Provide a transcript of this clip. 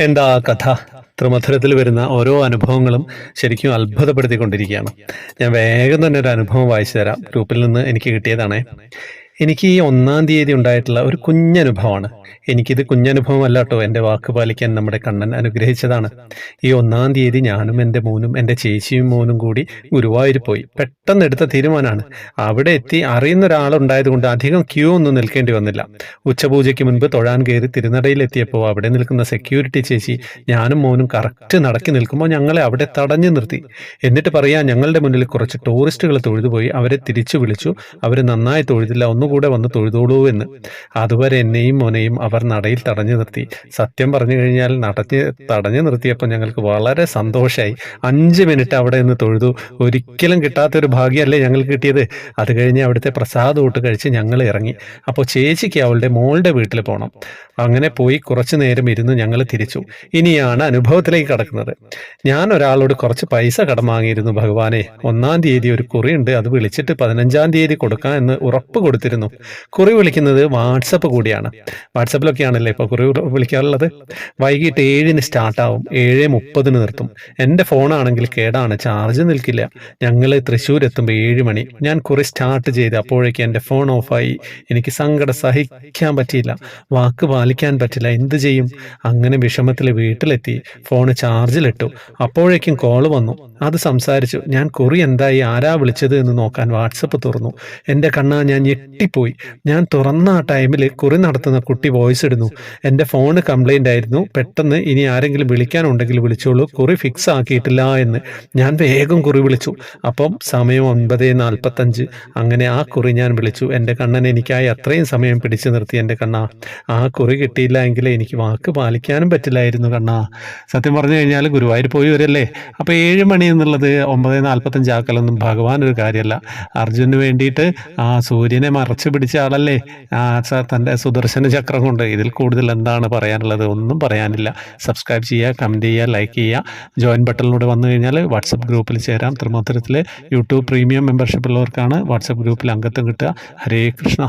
എന്താ കഥ? ത്രിമധുരത്തിൽ വരുന്ന ഓരോ അനുഭവങ്ങളും ശരിക്കും അത്ഭുതപ്പെടുത്തിക്കൊണ്ടിരിക്കുകയാണ്. ഞാൻ വേഗം തന്നെ ഒരു അനുഭവം വായിച്ചു തരാം ഗ്രൂപ്പിൽ നിന്ന് എനിക്ക് കിട്ടിയതാണേ. എനിക്ക് ഈ ഒന്നാം തീയതി ഉണ്ടായിട്ടുള്ള ഒരു കുഞ്ഞനുഭവമാണ്. എനിക്കിത് കുഞ്ഞനുഭവം കേട്ടോ എന്റെ വാക്ക് പാലിക്കാൻ നമ്മുടെ കണ്ണൻ അനുഗ്രഹിച്ചതാണ്. ഈ ഒന്നാം തീയതി ഞാനും എന്റെ മോനും എന്റെ ചേച്ചിയും മോനും കൂടി ഗുരുവായൂർ പോയി പെട്ടെന്ന് എടുത്ത തീരുമാനമാണ്. അവിടെ എത്തി അറിയുന്ന ഒരാളുണ്ടായതുകൊണ്ട് അധികം ക്യൂ ഒന്നും നിൽക്കേണ്ടി വന്നില്ല. ഉച്ചപൂജയ്ക്ക് മുൻപ് തൊഴാൻ കയറി തിരുനടയിൽ എത്തിയപ്പോൾ അവിടെ നിൽക്കുന്ന സെക്യൂരിറ്റി ചേച്ചി ഞാനും മോനും കറക്റ്റ് നടക്കി നിൽക്കുമ്പോൾ ഞങ്ങളെ അവിടെ തടഞ്ഞു നിർത്തി. എന്നിട്ട് പറയാ ഞങ്ങളുടെ മുന്നിൽ കുറച്ച് ടൂറിസ്റ്റുകൾ തൊഴുതുപോയി. അവരെ തിരിച്ചു വിളിച്ചു. അവർ നന്നായി തൊഴുതില്ല. ഒന്നുകൂടെ വന്ന് തൊഴുതോളൂ എന്ന് അതുവരെ എന്നെയും മോനെയും അവർ നടയിൽ തടഞ്ഞു നിർത്തി. സത്യം പറഞ്ഞു കഴിഞ്ഞാൽ നടഞ്ഞ് തടഞ്ഞു നിർത്തിയപ്പോൾ ഞങ്ങൾക്ക് വളരെ സന്തോഷമായി അഞ്ച് മിനിറ്റ് അവിടെ നിന്ന് തൊഴുതു. ഒരിക്കലും കിട്ടാത്തൊരു ഭാഗ്യമല്ലേ ഞങ്ങൾക്ക് കിട്ടിയത്. അത് കഴിഞ്ഞ് അവിടുത്തെ പ്രസാദം ഊട്ട് കഴിച്ച് ഞങ്ങൾ ഇറങ്ങി. അപ്പോൾ ചേച്ചിക്ക് അവളുടെ മോളുടെ വീട്ടിൽ പോകണം അങ്ങനെ പോയി കുറച്ചു നേരം ഇരുന്ന് ഞങ്ങൾ തിരിച്ചു. ഇനിയാണ് അനുഭവത്തിലേക്ക് കടക്കുന്നത്. ഞാൻ ഒരാളോട് കുറച്ച് പൈസ കടം വാങ്ങിയിരുന്നു ഭഗവാനെ. ഒന്നാം തീയതി ഒരു കുറിയുണ്ട്. അത് വിളിച്ചിട്ട് പതിനഞ്ചാം തീയതി കൊടുക്കാം എന്ന് ഉറപ്പ് കൊടുത്തിരുന്നു. കുറി വിളിക്കുന്നത് വാട്സപ്പ് കൂടിയാണ്. വാട്സപ്പിലൊക്കെയാണല്ലേ ഇപ്പോൾ കുറി വിളിക്കാറുള്ളത്? വൈകിട്ട് ഏഴിന് സ്റ്റാർട്ടാവും. ഏഴ് മുപ്പതിന് നിർത്തും. എന്റെ ഫോണാണെങ്കിൽ കേടാണ്. ചാർജ് നിൽക്കില്ല. ഞങ്ങൾ തൃശ്ശൂർ എത്തുമ്പോൾ ഏഴ് മണി. ഞാൻ കുറി സ്റ്റാർട്ട് ചെയ്ത് അപ്പോഴേക്കും എന്റെ ഫോൺ ഓഫായി. എനിക്ക് സങ്കടം സഹിക്കാൻ പറ്റിയില്ല. വാക്ക് പാലിക്കാൻ പറ്റില്ല. എന്ത് ചെയ്യും? അങ്ങനെ വിഷമത്തിൽ വീട്ടിലെത്തി. ഫോൺ ചാർജിലിട്ടു. അപ്പോഴേക്കും കോൾ വന്നു. അത് സംസാരിച്ചു. ഞാൻ കുറി എന്തായി? ആരാ വിളിച്ചത് എന്ന് നോക്കാൻ വാട്സപ്പ് തുറന്നു. എന്റെ കണ്ണാ ഞാൻ ഞെട്ടിപ്പോയി ഞാൻ തുറന്ന ആ ടൈമിൽ കുറി നടത്തുന്ന കുട്ടി വോയിസ് ഇടുന്നു. എന്റെ ഫോണ് കംപ്ലൈന്റ് ആയിരുന്നു. പെട്ടെന്ന് ഇനി ആരെങ്കിലും വിളിക്കാനുണ്ടെങ്കിൽ വിളിച്ചോളൂ. കുറി ഫിക്സ് ആക്കിയിട്ടില്ല എന്ന് ഞാൻ വേഗം കുറി വിളിച്ചു. അപ്പം സമയം ഒൻപത് നാൽപ്പത്തഞ്ച്. അങ്ങനെ ആ കുറി ഞാൻ വിളിച്ചു. എന്റെ കണ്ണൻ എനിക്കായി അത്രയും സമയം പിടിച്ചു നിർത്തി എന്റെ കണ്ണാ. ആ കുറി കിട്ടിയില്ല എങ്കിൽ എനിക്ക് വാക്ക് പാലിക്കാനും പറ്റില്ലായിരുന്നു കണ്ണാ. സത്യം പറഞ്ഞു കഴിഞ്ഞാൽ ഗുരുവായൂർ പോയി വരല്ലേ അപ്പോൾ ഏഴ് മണി എന്നുള്ളത് ഒമ്പത് നാൽപ്പത്തഞ്ച് ആക്കലൊന്നും ഭഗവാൻ ഒരു കാര്യമല്ല അർജുനു വേണ്ടിയിട്ട് ആ സൂര്യനെ മറച്ചു പിടിച്ച ആളല്ലേ? ആ സർ തന്റെ സുദർശന ചക്രം കൊണ്ട് ഇതിൽ കൂടുതൽ എന്താണ് പറയാനുള്ളത് ഒന്നും പറയാനില്ല. സബ്സ്ക്രൈബ് ചെയ്യുക കമന്റ് ചെയ്യുക ലൈക്ക് ചെയ്യുക. ജോയിൻ ബട്ടണിലൂടെ വന്നു കഴിഞ്ഞാൽ വാട്സപ്പ് ഗ്രൂപ്പിൽ ചേരാം. തൃമൂത്തരത്തിൽ യൂട്യൂബ് പ്രീമിയം മെമ്പർഷിപ്പ് ഉള്ളവർക്കാണ് വാട്സപ്പ് ഗ്രൂപ്പിൽ അംഗത്വം കിട്ടുക. ഹരേ കൃഷ്ണ.